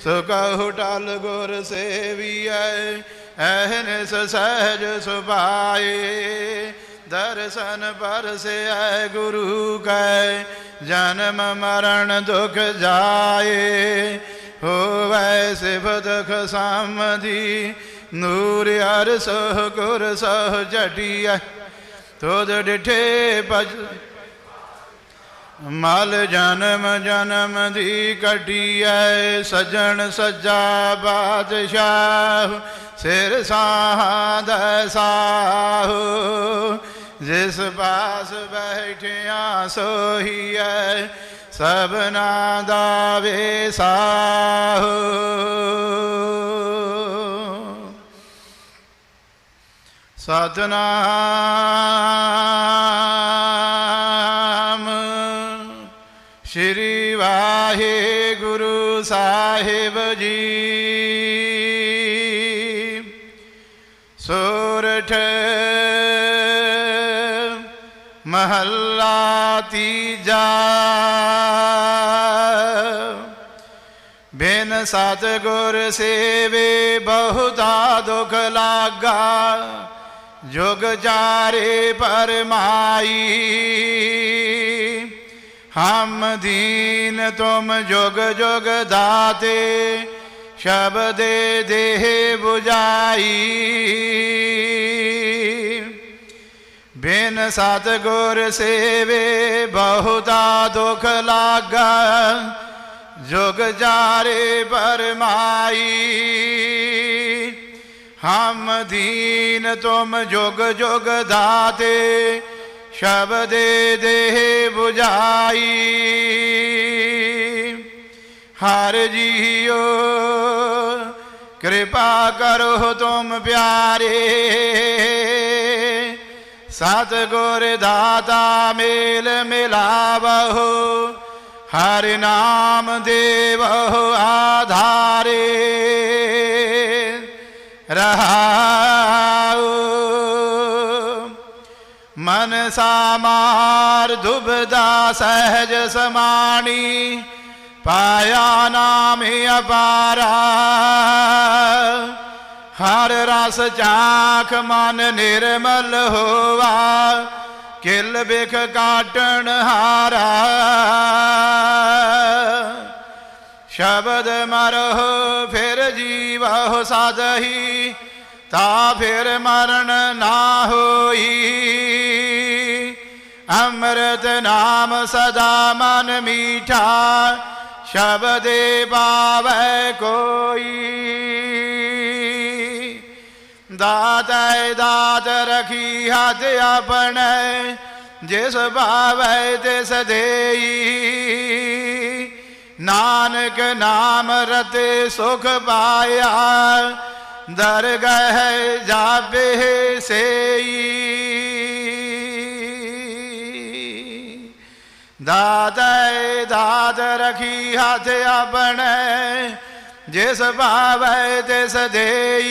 ਸੋ ਕਹੂ ਟਲ ਗੁਰ ਸੇਵੀਐ ਐਹਨਿਸ ਸਹਿਜ ਸੁਭਾਏ। ਦਰਸ਼ਨ ਪਰਸੈ ਗੁਰੂ ਕੈ, ਜਨਮ ਮਰਨ ਦੁਖ ਜਾਏ। ਹੋਵੈ ਸਿਫਤ ਖਸਮਦੀ ਨੂਰ ਹਰ ਸਹ ਗੁਰ ਸਹ ਜਟੀਐ। ਤੋਦ ਡਿਠੇ ਭਜ ਮਲ ਜਨਮ ਜਨਮ ਦੀ ਕਟੀਐ, ਸਜਣ ਸੱਜਾ ਬਾਦਸ਼ਾਹ। ਸਿਰ ਸਾਹਦ ਸਾਹੂ, ਜਿਸ ਪਾਸ ਬੈਠਿਆ ਸੋਹੀਐ, ਸਭਨਾ ਦਾ ਵੇਸਾਹੂ। ਸਤਨਾਮ ਸ਼੍ਰੀ ਵਾਹਿਗੁਰੂ ਸਾਹਿਬ ਜੀ। ਸੋਰਠ ਮਹੱਲਾ ਤੀਜਾ। ਬਿਨ ਸਤਿਗੁਰ ਸੇਵੇ ਬਹੁਤਾ ਦੁਖ ਲਾਗਾ। ਜੁਗ ਜਾਰੇ ਪਰਮਾਈ। ਹਮ ਦੀਨ ਤੁਮ ਜੁਗ ਜੁਗ ਦਾਤੇ ਸ਼ਬਦੇ ਦੇਹ 부ਜਾਈ ਬਿਨ ਸਤਿਗੁਰ ਸੇਵੇ ਬਹੁਤਾ ਦੁਖ ਲਾਗਾ, ਜੁਗ ਜਾਰੇ ਪਰਮਾਈ। ਹਮ ਦੀਨ ਤੁਮ ਜੁਗ ਜੁਗ ਦਾਤੇ ਸ਼ਬਦੇ ਦੇਹ 부ਜਾਈ। ਹਰ ਜੀਓ ਕਿਰਪਾ ਕਰੋ ਤੁਮ ਪਿਆਰੇ। ਸਤਿਗੁਰ ਦਾਤਾ ਮੇਲ ਮਿਲਾਵਹੁ, ਹਰ ਨਾਮ ਦੇਵਹੁ ਆਧਾਰੇ। ਰਹਾ ਮਨ ਸਾਮਾਰ ਦੁਬਦਾ ਸਹਿਜ ਸਮਾਣੀ, ਪਾਇਆ ਨਾਮ ਅਪਾਰਾ। ਹਰ ਰਸ ਚਾਖ ਮਨ ਨਿਰਮਲ ਹੋਵਾ, ਕਿਲ ਬਿਖ ਕਾਟਣ ਹਾਰਾ। ਸ਼ਬਦ ਮਰਹੁ, ਫਿਰ ਜੀਵਹੁ ਸਦਹੀ ਤਾ ਫਿਰ ਮਰਨ ਨਾ ਹੋਈ। ਅੰਮ੍ਰਿਤ ਨਾਮ ਸਦਾ ਮਨ ਮੀਠਾ, ਸ਼ਬਦੇ ਪਾਵੈ ਕੋਈ। ਦਾਤੈ ਦਾਤ ਰਖੀ ਹੱਥ ਆਪਣੇ, ਜਿਸ ਭਾਵੈ ਤਿਸ ਦੇਈ। ਨਾਨਕ ਨਾਮ ਰਤੇ ਸੁਖ ਪਾਇਆ ਦਰਗਹ ਜਾਬੇ ਸੇਈ। ਦਾਤੈ ਦਾਤ ਰਖੀ ਹੱਥ ਆਪਣੇ, ਜਿਸ ਭਾਵੈ ਤਿਸ ਦੇਈ।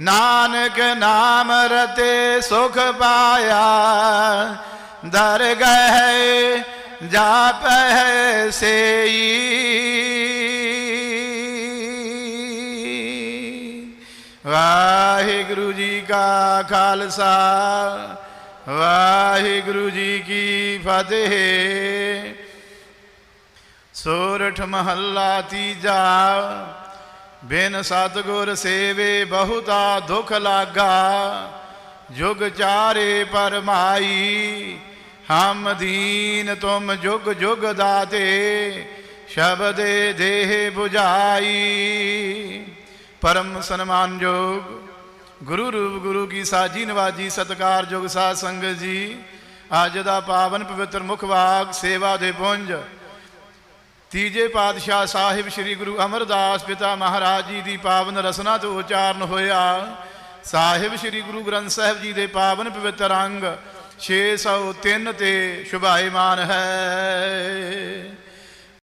ਨਾਨਕ ਨਾਮ ਰਤੇ ਸੁਖ ਪਾਇਆ, ਦਰਗਹ ਜਾਪੈ ਸੇਈ। ਵਾਹਿਗੁਰੂ ਜੀ ਕਾ ਖਾਲਸਾ, ਵਾਹਿਗੁਰੂ ਜੀ ਕੀ ਫਤਿਹ। ਸੋਰਠ ਮਹੱਲਾ ਤੀਜਾ, ਬਿਨ ਸਤਗੁਰ ਸੇਵੇ ਬਹੁਤਾ ਦੁਖ ਲਾਗਾ। ਜੁਗ ਚਾਰੇ ਪਰਮਾਈ, ਹਮ ਦੀਨ ਤੁਮ ਜੁਗ ਜੁਗ ਦਾਤੇ, ਸ਼ਬਦੇ ਦੇਹ 부ਜਾਈ ਪਰਮ ਸਨਮਾਨਯੋਗ ਗੁਰੂ ਰੂਪ ਗੁਰੂ ਕੀ ਸਾਜੀ ਨਵਾਜੀ ਸਤਕਾਰਯੋਗ ਸਾਧ ਸੰਗਤ ਜੀ। ਅੱਜ ਦਾ ਪਾਵਨ ਪਵਿੱਤਰ ਮੁਖ ਵਾਕ ਸੇਵਾ ਦੇ ਪੁੰਜ। ਤੀਜੇ ਪਾਤਸ਼ਾਹ ਸਾਹਿਬ ਸ੍ਰੀ ਗੁਰੂ ਅਮਰਦਾਸ ਪਿਤਾ ਮਹਾਰਾਜ ਜੀ ਦੀ ਪਾਵਨ ਰਸਨਾ ਤੋਂ ਉਚਾਰਨ ਹੋਇਆ। ਸਾਹਿਬ ਸ੍ਰੀ ਗੁਰੂ ਗ੍ਰੰਥ ਸਾਹਿਬ ਜੀ ਦੇ ਪਾਵਨ ਪਵਿੱਤਰ ਅੰਗ 603 ਤੇ ਸ਼ੁਭਾਇਮਾਨ ਹੈ।